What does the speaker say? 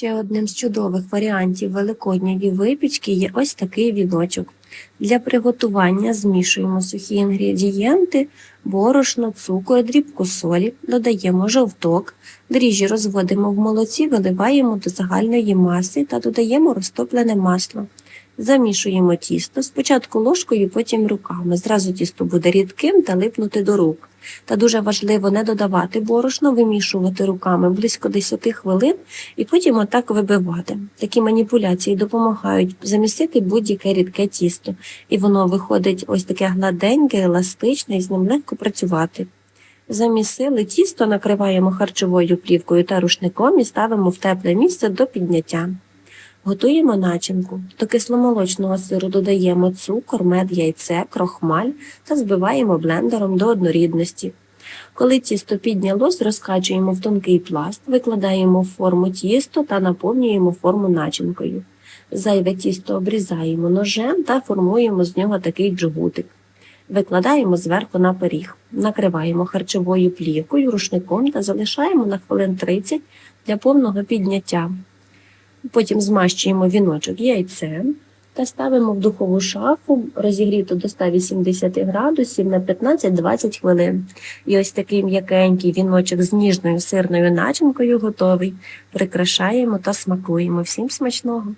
Ще одним з чудових варіантів великодньої випічки є ось такий віночок. Для приготування змішуємо сухі інгредієнти, борошно, цукор, дрібку солі, додаємо жовток, дріжджі розводимо в молоці, виливаємо до загальної маси та додаємо розтоплене масло. Замішуємо тісто спочатку ложкою, потім руками. Зразу тісто буде рідким та липнути до рук. Та дуже важливо не додавати борошно, вимішувати руками близько 10 хвилин і потім отак вибивати. Такі маніпуляції допомагають замістити будь-яке рідке тісто, і воно виходить ось таке гладеньке, еластичне, і з ним легко працювати. Замісили тісто, накриваємо харчовою плівкою та рушником і ставимо в тепле місце до підняття. Готуємо начинку. До кисломолочного сиру додаємо цукор, мед, яйце, крохмаль та збиваємо блендером до однорідності. Коли тісто піднялось, розкачуємо в тонкий пласт, викладаємо в форму тісто та наповнюємо форму начинкою. Зайве тісто обрізаємо ножем та формуємо з нього такий джгутик. Викладаємо зверху на пиріг, накриваємо харчовою плівкою, рушником та залишаємо на хвилин 30 для повного підняття. Потім змащуємо віночок яйцем та ставимо в духову шафу розігріту до 180 градусів на 15-20 хвилин. І ось такий м'якенький віночок з ніжною сирною начинкою готовий. Прикрашаємо та смакуємо. Всім смачного!